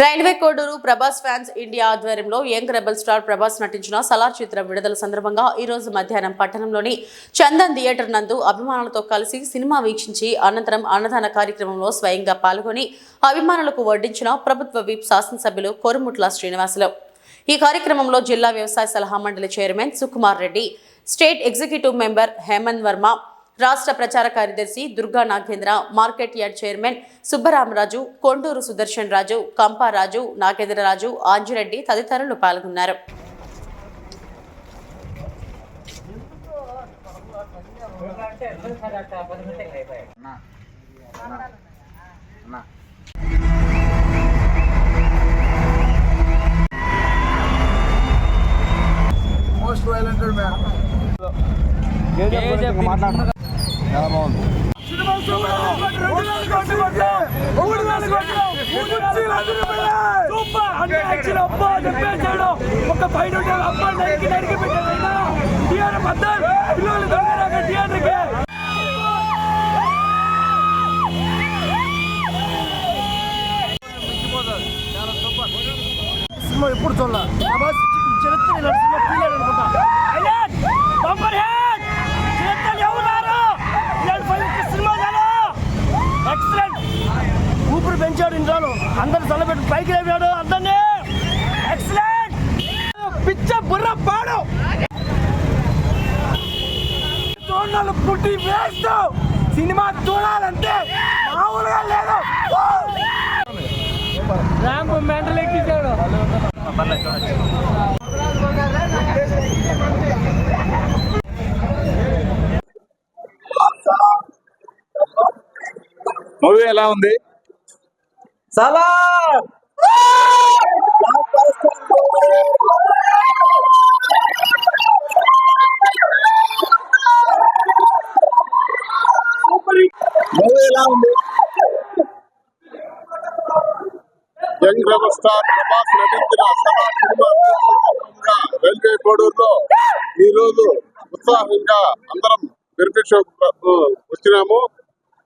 Railway Koduru Prabhas fans India ఆధ్వర్యంలో young rebel star Prabhas నటించిన సలార్ చిత్రం విడుదల సందర్భంగా ఈ రోజు మధ్యాహ్నం పట్టణంలోని చందన్ థియేటర్ నందు అభిమానులతో కలిసి సినిమా వీక్షించి అనంతరం అన్నదాన కార్యక్రమంలో స్వయంగా పాల్గొని అభిమానులకు వడ్డించిన ప్రభుత్వ విప్ శాసనసభ్యులు కోరుముట్ల శ్రీనివాసులు. ఈ కార్యక్రమంలో జిల్లా వ్యవసాయ సలహా మండలి chairman Sukumar Reddy state executive member Hemanth Varma రాష్ట్ర ప్రచార కార్యదర్శి Durga Nagendra market yard chairman Subbaramaraju Konduru Sudarshan Raju Kamparaju Nagendraraju Anjireddy తదితరులు పాల్గొన్నారు. మోస్ట్ వైలెంటెడ్ మ్యాన్ సూపర్ అంటే యాక్చువల్ అబ్బా చెప్పేశాడు ఒక ఫైవ్ హండ్రెడ్ అబ్బా నరికి నరికి పెట్టాడు థియేటర్ పద్దారు పిల్లలు దొంగరాక థియేటర్కి పైకి లేపాడు అందరినీ. ఎక్సలెంట్ పిచ్చ బుర్ర పాడు. చూడాలి పుట్టి వేస్ట్ సినిమా చూడాలంటే మామూలుగా లేదు. Ramp mental ఎక్కించాడు. మూవీ ఎలా ఉంది? మూవీ ఎలా ఉంది యంగ్ రెబల్ స్టార్ ప్రభాస్ నటించిన రైల్వే కోడూరులో ఈ రోజు ఉత్సాహంగా అందరం బెనిఫిట్ వచ్చినాము.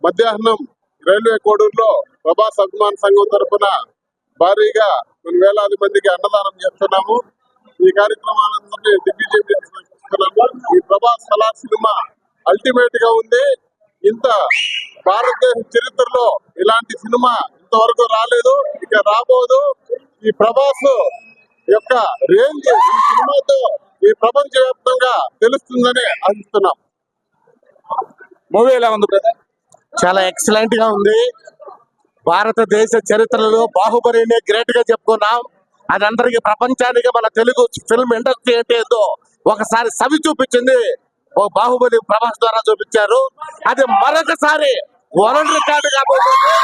మధ్యాహ్నం రైల్వే కోడూరులో ప్రభాస్ అభిమాన్ సంఘం తరఫున భారీగా కొన్ని వేలాది మందికి అన్నదానం చేస్తున్నాము. ఈ కార్యక్రమాలందరినీ దిగ్విజయం చేస్తున్నాము ఈ ప్రభాస్ కళా సినిమా అల్టిమేట్గా ఉంది. ఇంత భారతదేశ చరిత్రలో ఇలాంటి సినిమా ఇంతవరకు రాలేదు. ఇక రాబోదు. ఈ ప్రభాస్ యొక్క రేంజ్ ఈ సినిమాతో ఈ ప్రపంచ వ్యాప్తంగా తెలుస్తుందని ఆశిస్తున్నాం. మూవీ ఎలా ఉంది బ్రదర్ చాలా ఎక్సలెంట్గా ఉంది. భారతదేశ చరిత్రలో బాహుబలినే గ్రేట్గా చెప్పుకున్నాం. అది అందరికి ప్రపంచానికి మన తెలుగు ఫిల్మ్ ఇండస్ట్రీ అంటే ఏందో ఒకసారి సవి చూపించింది. ఓ బాహుబలి ప్రభాస్ ద్వారా చూపించారు. అది మరొకసారి వరల్డ్ రికార్డు కాబోతుంది.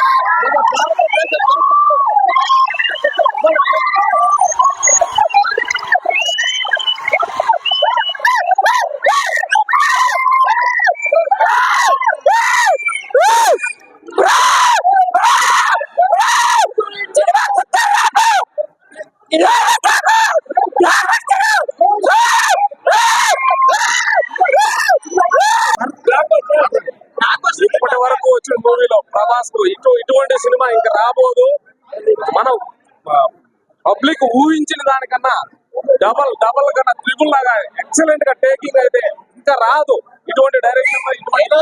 ఇప్పటి వరకు వచ్చిన మూవీలో ప్రభాస్కు ఇటు ఇటువంటి సినిమా ఇంకా రాబోదు మనం పబ్లిక్ ఊహించిన దానికన్నా డబల్ డబల్ కన్నా త్రిబుల్ లాగా ఎక్సలెంట్గా టేకింగ్ అయితే ఇంకా రాదు ఇటువంటి డైరెక్షన్లో ఇటువంటి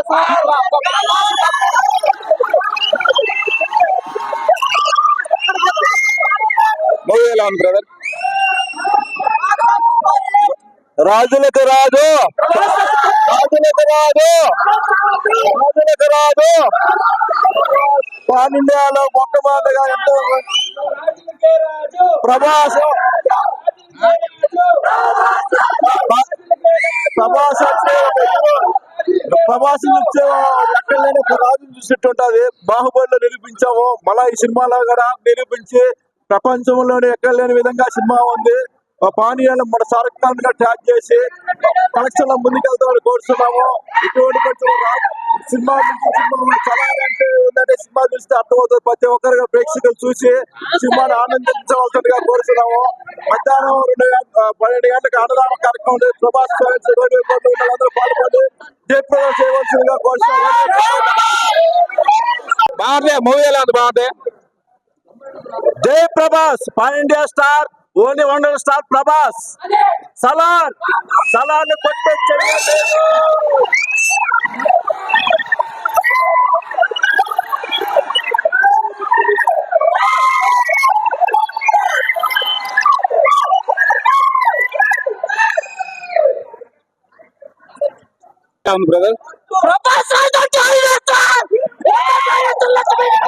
ఎలా బ్రదర్. రాజులకు రాజు. రాజులకు రాజు. రాజులకు రాజు. పాన్ ఇండియాలో మొట్టమొదటిగా ఎంతో ప్రభాస్. ప్రభాస్ అంటే ఒక హీరో. ప్రభాస్ ఇచ్చే బాహుబలిలో నిరూపించాము మళ్ళా ఈ సినిమాలో కూడా నిరూపించి ప్రపంచంలోనే ఎక్కలేని విధంగా సినిమా ఉంది. పానీయాలను పానీయాలు మన సారకాలను గా ట్యాగ్ చేసి కలెక్షన్ ముందుకెళ్తామని కోరుతున్నాము. ఇటువంటి కొంచెం సినిమా నుంచి సినిమా చలాలంటే ఉందంటే సినిమా చూస్తే అర్థమవుతుంది. ప్రతి ఒక్కరు ప్రేక్షకులు చూసి సినిమాను ఆనందించవలసిందిగా కోరుతున్నాము. మధ్యాహ్నం రెండు పన్నెండు గంటలకు అన్నదాన కార్యక్రమం ఉంది. ప్రభాస్ ఫ్యాన్స్ రేడియో కోర్టు పాల్గొని జయప్రదం చేయవలసిందిగా కోరుతున్నాము. బాగుంది మూవీ ఎలా ఉంది బాగుంది జై Prabhas pan India star only wonder star Prabhas Salaar Salaar కొట్టొచ్చేయండి brother మరికొద్ది